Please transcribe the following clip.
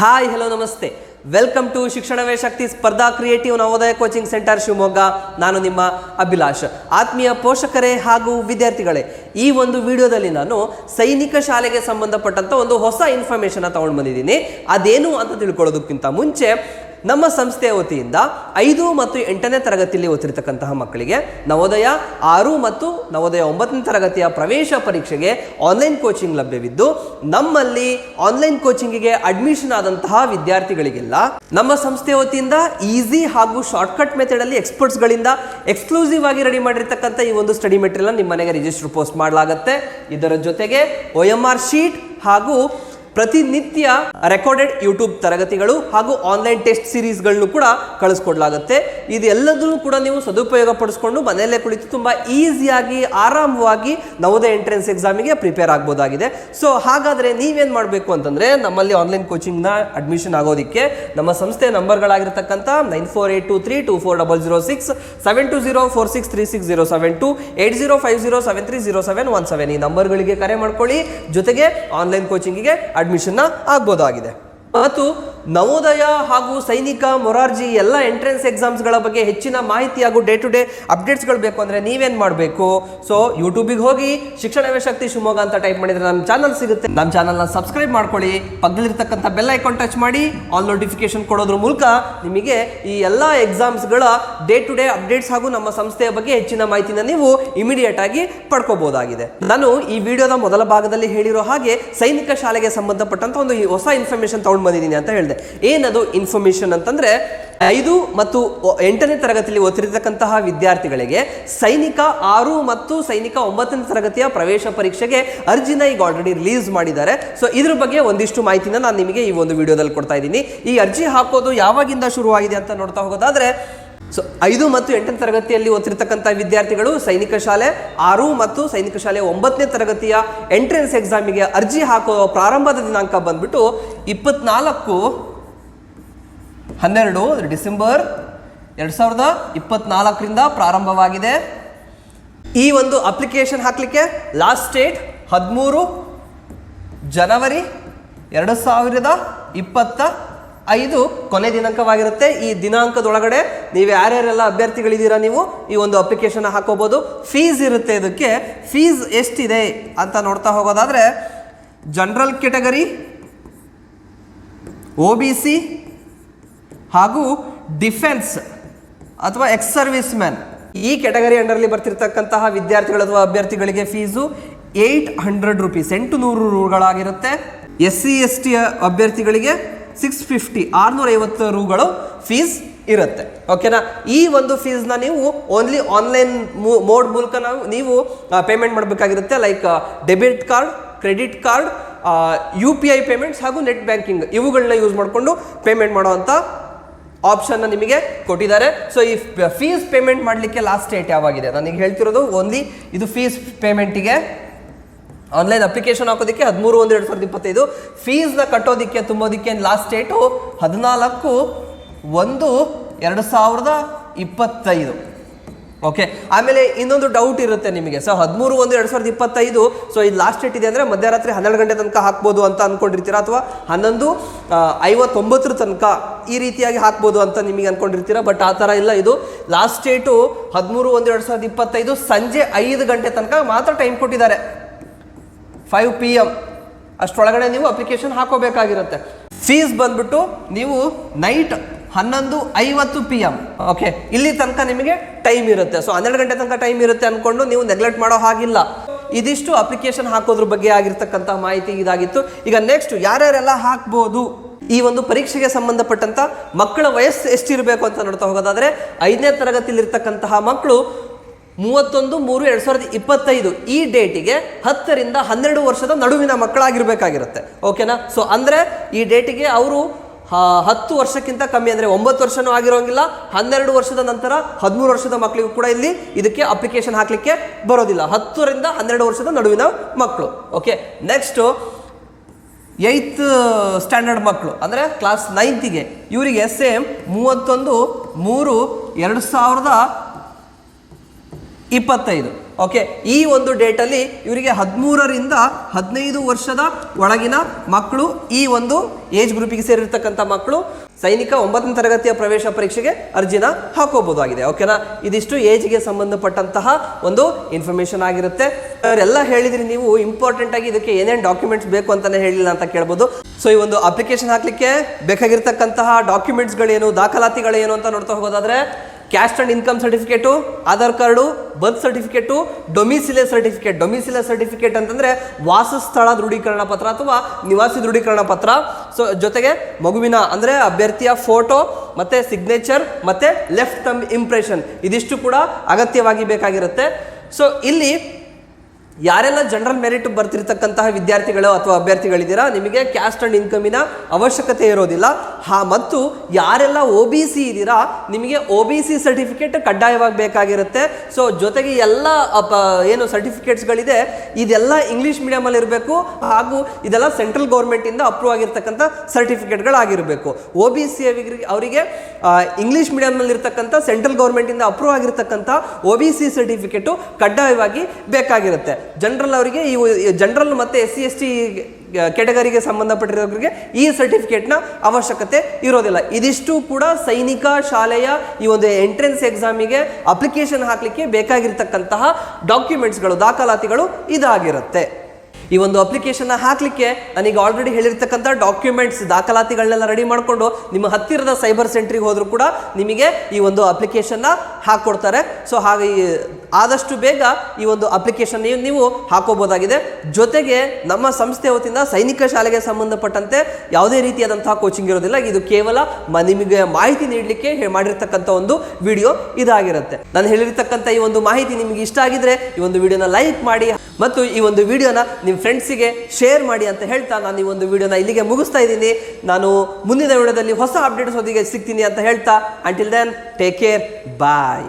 Hi, hello, ನಮಸ್ತೆ. Welcome to ಶಿಕ್ಷಣವೇ ಶಕ್ತಿ ಸ್ಪರ್ಧಾ creative Navodaya coaching centre Shivamogga. ನಾನು ನಿಮ್ಮ ಅಭಿಲಾಷ್. ಆತ್ಮೀಯ ಪೋಷಕರೇ ಹಾಗೂ ವಿದ್ಯಾರ್ಥಿಗಳೇ, ಈ ಒಂದು ವಿಡಿಯೋದಲ್ಲಿ ನಾನು ಸೈನಿಕ ಶಾಲೆಗೆ ಸಂಬಂಧಪಟ್ಟಂತ ಒಂದು ಹೊಸ ಇನ್ಫಾರ್ಮೇಶನ್ ತಗೊಂಡು ಬಂದಿದ್ದೀನಿ ಅದೇನು ಅಂತ ತಿಳ್ಕೊಳ್ಳೋದಕ್ಕಿಂತ ಮುಂಚೆ ನಮ್ಮ ಸಂಸ್ಥೆಯ ವತಿಯಿಂದ ಐದು ಮತ್ತು ಎಂಟನೇ ತರಗತಿಯಲ್ಲಿ ಓದ್ತಿರ್ತಕ್ಕಂತಹ ಮಕ್ಕಳಿಗೆ ನವೋದಯ ಆರು ಮತ್ತು ನವೋದಯ ಒಂಬತ್ತನೇ ತರಗತಿಯ ಪ್ರವೇಶ ಪರೀಕ್ಷೆಗೆ ಆನ್ಲೈನ್ ಕೋಚಿಂಗ್ ಲಭ್ಯವಿದ್ದು, ನಮ್ಮಲ್ಲಿ ಆನ್ಲೈನ್ ಕೋಚಿಂಗಿಗೆ ಅಡ್ಮಿಷನ್ ಆದಂತಹ ವಿದ್ಯಾರ್ಥಿಗಳಿಗೆಲ್ಲ ನಮ್ಮ ಸಂಸ್ಥೆಯ ವತಿಯಿಂದ ಈಸಿ ಹಾಗೂ ಶಾರ್ಟ್ಕಟ್ ಮೆಥಡ್ ಅಲ್ಲಿ ಎಕ್ಸ್ಪರ್ಟ್ಸ್ ಗಳಿಂದ ಎಕ್ಸ್ಕ್ಲೂಸಿವ್ ಆಗಿ ರೆಡಿ ಮಾಡಿರ್ತಕ್ಕಂಥ ಈ ಒಂದು ಸ್ಟಡಿ ಮೆಟೀರಿಯಲ್ ನಿಮ್ಮ ಮನೆಗೆ ರಿಜಿಸ್ಟರ್ ಪೋಸ್ಟ್ ಮಾಡಲಾಗುತ್ತೆ. ಇದರ ಜೊತೆಗೆ ಒ ಎಂ ಆರ್ ಶೀಟ್ ಹಾಗೂ ಪ್ರತಿನಿತ್ಯ ರೆಕಾರ್ಡೆಡ್ ಯೂಟ್ಯೂಬ್ ತರಗತಿಗಳು ಹಾಗೂ ಆನ್ಲೈನ್ ಟೆಸ್ಟ್ ಸೀರೀಸ್ಗಳನ್ನು ಕೂಡ ಕಳಿಸ್ಕೊಡ್ಲಾಗುತ್ತೆ. ಇದೆಲ್ಲದನ್ನು ಕೂಡ ನೀವು ಸದುಪಯೋಗ ಪಡಿಸ್ಕೊಂಡು ಮನೆಯಲ್ಲೇ ಕುಳಿತು ತುಂಬ ಈಸಿಯಾಗಿ, ಆರಾಮವಾಗಿ ನವೋದಯ ಎಂಟ್ರೆನ್ಸ್ ಎಕ್ಸಾಮಿಗೆ ಪ್ರಿಪೇರ್ ಆಗ್ಬೋದಾಗಿದೆ. ಸೊ, ಹಾಗಾದರೆ ನೀವೇನು ಮಾಡಬೇಕು ಅಂತಂದರೆ ನಮ್ಮಲ್ಲಿ ಆನ್ಲೈನ್ ಕೋಚಿಂಗ್ನ ಅಡ್ಮಿಷನ್ ಆಗೋದಕ್ಕೆ ನಮ್ಮ ಸಂಸ್ಥೆಯ ನಂಬರ್ಗಳಾಗಿರ್ತಕ್ಕಂಥ nine four eight two three two four double zero six, seven two zero four six three six zero seven two, eight zero five zero seven three zero seven one seven ಈ ನಂಬರ್ಗಳಿಗೆ ಕರೆ ಮಾಡ್ಕೊಳ್ಳಿ. ಜೊತೆಗೆ online ಕೋಚಿಂಗಿಗೆ ಅಡ್ಮಿಷನ್ನ ಆಗ್ಬೋದಾಗಿದೆ. ಮತ್ತು ನವೋದಯ ಹಾಗೂ ಸೈನಿಕ ಮೊರಾರ್ಜಿ ಎಲ್ಲ entrance ಎಕ್ಸಾಮ್ಸ್ಗಳ ಬಗ್ಗೆ ಹೆಚ್ಚಿನ ಮಾಹಿತಿ ಹಾಗೂ ಡೇ ಟು ಡೇ ಅಪ್ಡೇಟ್ಸ್ಗಳು ಬೇಕು ಅಂದರೆ ನೀವೇನು ಮಾಡಬೇಕು? ಸೊ ಯೂಟ್ಯೂಬಿಗೆ ಹೋಗಿ ಶಿಕ್ಷಣವೇ ಶಕ್ತಿ ಶಿವಮೊಗ್ಗ ಅಂತ ಟೈಪ್ ಮಾಡಿದರೆ ನಮ್ಮ ಚಾನಲ್ ಸಿಗುತ್ತೆ. ನಮ್ಮ ಚಾನಲ್ನ ಸಬ್ಸ್ಕ್ರೈಬ್ ಮಾಡ್ಕೊಳ್ಳಿ. ಪಕ್ಕದಲ್ಲಿರ್ತಕ್ಕಂಥ ಬೆಲ್ ಐಕಾನ್ ಟಚ್ ಮಾಡಿ. ಆಲ್ ನೋಟಿಫಿಕೇಶನ್ ಕೊಡೋದ್ರ ಮೂಲಕ ನಿಮಗೆ ಈ ಎಲ್ಲ ಎಕ್ಸಾಮ್ಸ್ಗಳ ಡೇ ಟು ಡೇ ಅಪ್ಡೇಟ್ಸ್ ಹಾಗೂ ನಮ್ಮ ಸಂಸ್ಥೆಯ ಬಗ್ಗೆ ಹೆಚ್ಚಿನ ಮಾಹಿತಿನ ನೀವು ಇಮಿಡಿಯೇಟ್ ಆಗಿ ಪಡ್ಕೋಬಹುದಾಗಿದೆ ನಾನು ಈ ವಿಡಿಯೋದ ಮೊದಲ ಭಾಗದಲ್ಲಿ ಹೇಳಿರೋ ಹಾಗೆ ಸೈನಿಕ ಶಾಲೆಗೆ ಸಂಬಂಧಪಟ್ಟಂತ ಒಂದು ಹೊಸ ಇನ್ಫಾರ್ಮೇಶನ್ ತಗೊಂಡು ಬಂದಿದ್ದೀನಿ ಅಂತ ಹೇಳಿದೆ. ಏನದು ಇನ್ಫಾರ್ಮೇಷನ್ ಅಂತಂದ್ರೆ, ಐದು ಮತ್ತು ಎಂಟನೇ ತರಗತಿಯಲ್ಲಿ ಓದ್ತಿರ್ತಕ್ಕಂತಹ ವಿದ್ಯಾರ್ಥಿಗಳಿಗೆ ಸೈನಿಕ ಆರು ಮತ್ತು ಸೈನಿಕ ಒಂಬತ್ತನೇ ತರಗತಿಯ ಪ್ರವೇಶ ಪರೀಕ್ಷೆಗೆ ಅರ್ಜಿನ ಈಗ ಆಲ್ರೆಡಿ ರಿಲೀಸ್ ಮಾಡಿದ್ದಾರೆ. ಸೊ ಇದ್ರ ಬಗ್ಗೆ ಒಂದಿಷ್ಟು ಮಾಹಿತಿನ ನಾನು ನಿಮಗೆ ಈ ಒಂದು ವಿಡಿಯೋದಲ್ಲಿ ಕೊಡ್ತಾ ಇದ್ದೀನಿ. ಈ ಅರ್ಜಿ ಹಾಕೋದು ಯಾವಾಗಿಂದ ಶುರುವಾಗಿದೆ ಅಂತ ನೋಡ್ತಾ ಹೋಗೋದಾದ್ರೆ ಸೊ ಐದು ಮತ್ತು ಎಂಟನೇ ತರಗತಿಯಲ್ಲಿ ಓದ್ತಿರ್ತಕ್ಕಂಥ ವಿದ್ಯಾರ್ಥಿಗಳು ಸೈನಿಕ ಶಾಲೆ, ಆರು ಮತ್ತು ಸೈನಿಕ ಶಾಲೆ ಒಂಬತ್ತನೇ ತರಗತಿಯ ಎಂಟ್ರೆನ್ಸ್ ಎಕ್ಸಾಮಿಗೆ ಅರ್ಜಿ ಹಾಕೋ ಪ್ರಾರಂಭದ ದಿನಾಂಕ ಬಂದ್ಬಿಟ್ಟು ಇಪ್ಪತ್ನಾಲ್ಕು ಹನ್ನೆರಡು ಡಿಸೆಂಬರ್ ಎರಡು ಸಾವಿರದ ಇಪ್ಪತ್ನಾಲ್ಕರಿಂದ ಪ್ರಾರಂಭವಾಗಿದೆ. ಈ ಒಂದು ಅಪ್ಲಿಕೇಶನ್ ಹಾಕಲಿಕ್ಕೆ ಲಾಸ್ಟ್ ಡೇಟ್ ಹದಿಮೂರು ಜನವರಿ ಎರಡು ಸಾವಿರದ ಇಪ್ಪತ್ತ ಐದು ಕೊನೆ ದಿನಾಂಕವಾಗಿರುತ್ತೆ. ಈ ದಿನಾಂಕದೊಳಗಡೆ ನೀವು ಯಾರ್ಯಾರೆಲ್ಲ ಅಭ್ಯರ್ಥಿಗಳಿದ್ದೀರಾ ನೀವು, ಈ ಒಂದು ಅಪ್ಲಿಕೇಶನ್ ಹಾಕೋಬೋದು. ಫೀಸ್ ಇರುತ್ತೆ ಇದಕ್ಕೆ. ಫೀಸ್ ಎಷ್ಟಿದೆ ಅಂತ ನೋಡ್ತಾ ಹೋಗೋದಾದರೆ general category O B C ಹಾಗೂ ಡಿಫೆನ್ಸ್ ಅಥವಾ ಎಕ್ಸ್ ಸರ್ವಿಸ್ ಮ್ಯಾನ್ ಈ ಕೆಟಗರಿ ಅಂಡರ್ಲಿ ಬರ್ತಿರ್ತಕ್ಕಂತಹ ವಿದ್ಯಾರ್ಥಿಗಳು ಅಥವಾ ಅಭ್ಯರ್ಥಿಗಳಿಗೆ ಫೀಸು ಏಯ್ಟ್ ಹಂಡ್ರೆಡ್ ರುಪೀಸ್ ಎಂಟು ನೂರು ರೂಗಳಾಗಿರುತ್ತೆ ಎಸ್ ಸಿ ಎಸ್ ಟಿ ಅಭ್ಯರ್ಥಿಗಳಿಗೆ ಸಿಕ್ಸ್ ಫಿಫ್ಟಿ ಆರುನೂರ ಐವತ್ತು ರೂಗಳು ಫೀಸ್ ಇರುತ್ತೆ. ಓಕೆನಾ ಈ ಒಂದು ಫೀಸ್ನ ನೀವು ಓನ್ಲಿ ಆನ್ಲೈನ್ ಮೋಡ್ ಮೂಲಕ ನಾವು, ನೀವು payment ಮಾಡಬೇಕಾಗಿರುತ್ತೆ like debit card credit card U P I payments ಹಾಗೂ ನೆಟ್ ಬ್ಯಾಂಕಿಂಗ್ ಇವುಗಳನ್ನ ಯೂಸ್ ಮಾಡಿಕೊಂಡು ಪೇಮೆಂಟ್ ಮಾಡುವಂಥ ಆಪ್ಷನ್ನ ನಿಮಗೆ ಕೊಟ್ಟಿದ್ದಾರೆ. ಸೊ ಈ ಫೀಸ್ ಪೇಮೆಂಟ್ ಮಾಡಲಿಕ್ಕೆ ಲಾಸ್ಟ್ ಡೇಟ್ ಯಾವಾಗಿದೆ? ನನಗೆ ಹೇಳ್ತಿರೋದು ಓನ್ಲಿ ಇದು ಫೀಸ್ ಪೇಮೆಂಟಿಗೆ ಆನ್ಲೈನ್ ಅಪ್ಲಿಕೇಶನ್ ಹಾಕೋದಕ್ಕೆ ಹದಿಮೂರು ಒಂದು ಎರಡು ಸಾವಿರದ ಇಪ್ಪತ್ತೈದು. ಫೀಸ್ನ ಕಟ್ಟೋದಕ್ಕೆ, ತುಂಬೋದಕ್ಕೆ ಲಾಸ್ಟ್ ಡೇಟು ಹದಿನಾಲ್ಕು, ಒಂದು, ಎರಡು ಸಾವಿರದ ಇಪ್ಪತ್ತೈದು. ಓಕೆ ಆಮೇಲೆ ಇನ್ನೊಂದು ಡೌಟ್ ಇರುತ್ತೆ ನಿಮಗೆ. ಸೊ ಹದಿಮೂರು, ಒಂದು, ಎರಡು ಸಾವಿರದ ಇಪ್ಪತ್ತೈದು. ಸೊ ಇದು ಲಾಸ್ಟ್ ಡೇಟ್ ಇದೆ ಅಂದರೆ ಮಧ್ಯರಾತ್ರಿ ಹನ್ನೆರಡು ಗಂಟೆ ತನಕ ಹಾಕ್ಬೋದು ಅಂತ ಅಂದ್ಕೊಂಡಿರ್ತೀರಾ ಅಥವಾ ಹನ್ನೊಂದು ಐವತ್ತೊಂಬತ್ತರ ತನಕ ಈ ರೀತಿಯಾಗಿ ಹಾಕ್ಬೋದು ಅಂತ ನಿಮಗೆ ಅಂದ್ಕೊಂಡಿರ್ತೀರಾ ಬಟ್ ಆ ಥರ ಇಲ್ಲ ಇದು. ಲಾಸ್ಟ್ ಡೇಟು ಹದಿಮೂರು, ಒಂದು, ಎರಡು ಸಾವಿರದ ಇಪ್ಪತ್ತೈದು ಸಂಜೆ ಐದು ಗಂಟೆ ತನಕ ಮಾತ್ರ ಟೈಮ್ ಕೊಟ್ಟಿದ್ದಾರೆ. ಫೈವ್ ಪಿ ಎಂ ಅಷ್ಟರೊಳಗಡೆ ನೀವು ಅಪ್ಲಿಕೇಶನ್ ಹಾಕೋಬೇಕಾಗಿರುತ್ತೆ. ಫೀಸ್ ಬಂದ್ಬಿಟ್ಟು ನೀವು ನೈಟ್ ಹನ್ನೊಂದು ಐವತ್ತು ಪಿ ಎಂ ಓಕೆ ಇಲ್ಲಿ ತನಕ ನಿಮಗೆ ಟೈಮ್ ಇರುತ್ತೆ. ಸೊ ಹನ್ನೆರಡು ಗಂಟೆ ತನಕ ಟೈಮ್ ಇರುತ್ತೆ ಅಂದ್ಕೊಂಡು ನೀವು ನೆಗ್ಲೆಕ್ಟ್ ಮಾಡೋ ಹಾಗಿಲ್ಲ. ಇದಿಷ್ಟು ಅಪ್ಲಿಕೇಶನ್ ಹಾಕೋದ್ರ ಬಗ್ಗೆ ಆಗಿರ್ತಕ್ಕಂಥ ಮಾಹಿತಿ ಇದಾಗಿತ್ತು. ಈಗ ನೆಕ್ಸ್ಟ್ ಯಾರ್ಯಾರೆಲ್ಲ ಹಾಕ್ಬೋದು? ಈ ಒಂದು ಪರೀಕ್ಷೆಗೆ ಸಂಬಂಧಪಟ್ಟಂತ ಮಕ್ಕಳ ವಯಸ್ಸು ಎಷ್ಟಿರಬೇಕು ಅಂತ ನೋಡ್ತಾ ಹೋಗೋದಾದ್ರೆ, ಐದನೇ ತರಗತಿಯಲ್ಲಿರ್ತಕ್ಕಂತಹ ಮಕ್ಕಳು ಮೂವತ್ತೊಂದು, ಮೂರು, ಎರಡು ಸಾವಿರದ ಇಪ್ಪತ್ತೈದು ಈ ಡೇಟಿಗೆ ಹತ್ತರಿಂದ ಹನ್ನೆರಡು ವರ್ಷದ ನಡುವಿನ ಮಕ್ಕಳಾಗಿರಬೇಕಾಗಿರುತ್ತೆ. ಓಕೆನಾ? ಸೊ ಅಂದರೆ ಈ ಡೇಟಿಗೆ ಅವರು ಹತ್ತು ವರ್ಷಕ್ಕಿಂತ ಕಮ್ಮಿ ಅಂದರೆ ಒಂಬತ್ತು ವರ್ಷನೂ ಆಗಿರೋಂಗಿಲ್ಲ, ಹನ್ನೆರಡು ವರ್ಷದ ನಂತರ ಹದಿಮೂರು ವರ್ಷದ ಮಕ್ಕಳಿಗೂ ಕೂಡ ಇಲ್ಲಿ ಇದಕ್ಕೆ ಅಪ್ಲಿಕೇಶನ್ ಹಾಕಲಿಕ್ಕೆ ಬರೋದಿಲ್ಲ. ಹತ್ತರಿಂದ ಹನ್ನೆರಡು ವರ್ಷದ ನಡುವಿನ ಮಕ್ಕಳು. ಓಕೆ? ನೆಕ್ಸ್ಟು ಏಯ್ತ್ ಸ್ಟ್ಯಾಂಡರ್ಡ್ ಮಕ್ಕಳು. ಅಂದರೆ ಕ್ಲಾಸ್ ನೈನ್ತಿಗೆ. ಇವರಿಗೆ ಸೇಮ್ ಮೂವತ್ತೊಂದು, ಮೂರು, ಎರಡು ಸಾವಿರದ ಇಪ್ಪತ್ತೈದು ಓಕೆ ಈ ಒಂದು ಡೇಟಲ್ಲಿ ಇವರಿಗೆ ಹದಿಮೂರರಿಂದ ಹದಿನೈದು ವರ್ಷದ ಒಳಗಿನ ಮಕ್ಕಳು, ಈ ಒಂದು ಏಜ್ ಗ್ರೂಪಿಗೆ ಸೇರಿರ್ತಕ್ಕಂಥ ಮಕ್ಕಳು ಸೈನಿಕ ಒಂಬತ್ತನೇ ತರಗತಿಯ ಪ್ರವೇಶ ಪರೀಕ್ಷೆಗೆ ಅರ್ಜಿನ ಹಾಕೋಬಹುದಾಗಿದೆ ಓಕೆನಾ ಇದಿಷ್ಟು ಏಜ್ಗೆ ಸಂಬಂಧಪಟ್ಟಂತಹ ಒಂದು ಇನ್ಫಾರ್ಮೇಷನ್ ಆಗಿರುತ್ತೆ. ಅವರೆಲ್ಲ ಹೇಳಿದ್ರಿ ನೀವು ಇಂಪಾರ್ಟೆಂಟ್ ಆಗಿ ಇದಕ್ಕೆ ಏನೇನು ಡಾಕ್ಯುಮೆಂಟ್ಸ್ ಬೇಕು ಅಂತಾನೆ ಹೇಳಿಲ್ಲ ಅಂತ ಕೇಳ್ಬೋದು. ಸೊ ಈ ಒಂದು ಅಪ್ಲಿಕೇಶನ್ ಹಾಕಲಿಕ್ಕೆ ಬೇಕಾಗಿರ್ತಕ್ಕಂತಹ ಡಾಕ್ಯುಮೆಂಟ್ಸ್ಗಳೇನು ದಾಖಲಾತಿಗಳೇನು ಅಂತ ನೋಡ್ತಾ ಹೋಗೋದಾದ್ರೆ caste and income certificate Aadhaar card birth certificate domicile certificate domicile certificate ಅಂತಂದರೆ ವಾಸಸ್ಥಳ ದೃಢೀಕರಣ ಪತ್ರ ಅಥವಾ ನಿವಾಸಿ ದೃಢೀಕರಣ ಪತ್ರ. ಸೊ ಜೊತೆಗೆ ಮಗುವಿನ ಅಂದರೆ ಅಭ್ಯರ್ಥಿಯ ಫೋಟೋ ಮತ್ತು ಸಿಗ್ನೇಚರ್ ಮತ್ತು ಲೆಫ್ಟ್ ತಮ್ ಇಂಪ್ರೆಷನ್ ಇದಿಷ್ಟು ಕೂಡ ಅಗತ್ಯವಾಗಿ ಬೇಕಾಗಿರುತ್ತೆ. ಸೊ ಇಲ್ಲಿ ಯಾರೆಲ್ಲ ಜನರಲ್ ಮೆರಿಟ್ ಬರ್ತಿರ್ತಕ್ಕಂತಹ ವಿದ್ಯಾರ್ಥಿಗಳು ಅಥವಾ ಅಭ್ಯರ್ಥಿಗಳಿದ್ದೀರಾ, ನಿಮಗೆ ಕ್ಯಾಸ್ಟ್ ಆ್ಯಂಡ್ ಇನ್ಕಮಿನ ಅವಶ್ಯಕತೆ ಇರೋದಿಲ್ಲ. ಹಾ, ಮತ್ತು ಯಾರೆಲ್ಲ ಒ ಬಿ ಸಿ ಇದ್ದೀರಾ, ನಿಮಗೆ ಒ ಬಿ ಸಿ ಸರ್ಟಿಫಿಕೇಟ್ ಕಡ್ಡಾಯವಾಗಿ ಬೇಕಾಗಿರುತ್ತೆ. ಸೊ ಜೊತೆಗೆ ಎಲ್ಲ ಏನು ಸರ್ಟಿಫಿಕೇಟ್ಸ್ಗಳಿದೆ ಇದೆಲ್ಲ ಇಂಗ್ಲೀಷ್ ಮೀಡಿಯಮಲ್ಲಿ ಇರಬೇಕು, ಹಾಗೂ ಇದೆಲ್ಲ ಸೆಂಟ್ರಲ್ ಗೌರ್ಮೆಂಟಿಂದ ಅಪ್ರೂವ್ ಆಗಿರ್ತಕ್ಕಂಥ ಸರ್ಟಿಫಿಕೇಟ್ಗಳಾಗಿರಬೇಕು ಒ ಬಿ ಸಿ ಅವರಿಗೆ ಇಂಗ್ಲೀಷ್ ಮೀಡಿಯಮ್ನಲ್ಲಿ ಇರ್ತಕ್ಕಂಥ ಸೆಂಟ್ರಲ್ ಗೌರ್ಮೆಂಟಿಂದ ಅಪ್ರೂವ್ ಆಗಿರ್ತಕ್ಕಂಥ ಒ ಬಿ ಸಿ ಸರ್ಟಿಫಿಕೇಟು ಕಡ್ಡಾಯವಾಗಿ ಬೇಕಾಗಿರುತ್ತೆ. ಜನರಲ್ ಅವರಿಗೆ ಈ ಜನರಲ್ ಮತ್ತು ಎಸ್ ಸಿ ಎಸ್ ಟಿ ಕೆಟಗರಿಗೆ ಸಂಬಂಧಪಟ್ಟಿರೋರಿಗೆ ಈ ಸರ್ಟಿಫಿಕೇಟ್ನ ಅವಶ್ಯಕತೆ ಇರೋದಿಲ್ಲ. ಇದಿಷ್ಟು ಕೂಡ ಸೈನಿಕ ಶಾಲೆಯ ಈ ಒಂದು ಎಂಟ್ರೆನ್ಸ್ ಎಕ್ಸಾಮಿಗೆ ಅಪ್ಲಿಕೇಶನ್ ಹಾಕಲಿಕ್ಕೆ ಬೇಕಾಗಿರ್ತಕ್ಕಂತಹ ಡಾಕ್ಯುಮೆಂಟ್ಸ್ಗಳು ದಾಖಲಾತಿಗಳು ಇದಾಗಿರುತ್ತೆ. ಈ ಒಂದು ಅಪ್ಲಿಕೇಶನ್ನ ಹಾಕಲಿಕ್ಕೆ ನನಗೆ ಆಲ್ರೆಡಿ ಹೇಳಿರ್ತಕ್ಕಂಥ ಡಾಕ್ಯುಮೆಂಟ್ಸ್ ದಾಖಲಾತಿಗಳನ್ನೆಲ್ಲ ರೆಡಿ ಮಾಡಿಕೊಂಡು ನಿಮ್ಮ ಹತ್ತಿರದ ಸೈಬರ್ ಸೆಂಟ್ರಿಗೆ ಹೋದರೂ ಕೂಡ ನಿಮಗೆ ಈ ಒಂದು ಅಪ್ಲಿಕೇಶನ್ನ ಹಾಕ್ಕೊಡ್ತಾರೆ ಸೊ ಹಾಗೆ ಆದಷ್ಟು ಬೇಗ ಈ ಒಂದು ಅಪ್ಲಿಕೇಶನ್ ನೀವು ಹಾಕೋಬೋದಾಗಿದೆ. ಜೊತೆಗೆ ನಮ್ಮ ಸಂಸ್ಥೆ ವತಿಯಿಂದ ಸೈನಿಕ ಶಾಲೆಗೆ ಸಂಬಂಧಪಟ್ಟಂತೆ ಯಾವುದೇ ರೀತಿಯಾದಂತಹ ಕೋಚಿಂಗ್ ಇರೋದಿಲ್ಲ. ಇದು ಕೇವಲ ನಿಮಗೆ ಮಾಹಿತಿ ನೀಡಲಿಕ್ಕೆ ಮಾಡಿರ್ತಕ್ಕಂಥ ಒಂದು ವಿಡಿಯೋ ಇದಾಗಿರುತ್ತೆ. ನಾನು ಹೇಳಿರ್ತಕ್ಕಂಥ ಈ ಒಂದು ಮಾಹಿತಿ ನಿಮಗೆ ಇಷ್ಟ ಆಗಿದ್ರೆ ಈ ಒಂದು ವಿಡಿಯೋನ ಲೈಕ್ ಮಾಡಿ, ಮತ್ತು ಈ ಒಂದು ವಿಡಿಯೋನ ನಿಮ್ಮ ಫ್ರೆಂಡ್ಸಿಗೆ ಶೇರ್ ಮಾಡಿ ಅಂತ ಹೇಳ್ತಾ ನಾನು ಈ ಒಂದು ವಿಡಿಯೋನ ಇಲ್ಲಿಗೆ ಮುಗಿಸ್ತಾ ಇದ್ದೀನಿ. ನಾನು ಮುಂದಿನ ವಿಡಿಯೋದಲ್ಲಿ ಹೊಸ ಅಪ್ಡೇಟ್ಸ್ ಒಂದಿಗೆ ಸಿಗ್ತೀನಿ ಅಂತ ಹೇಳ್ತಾ. Until then take care bye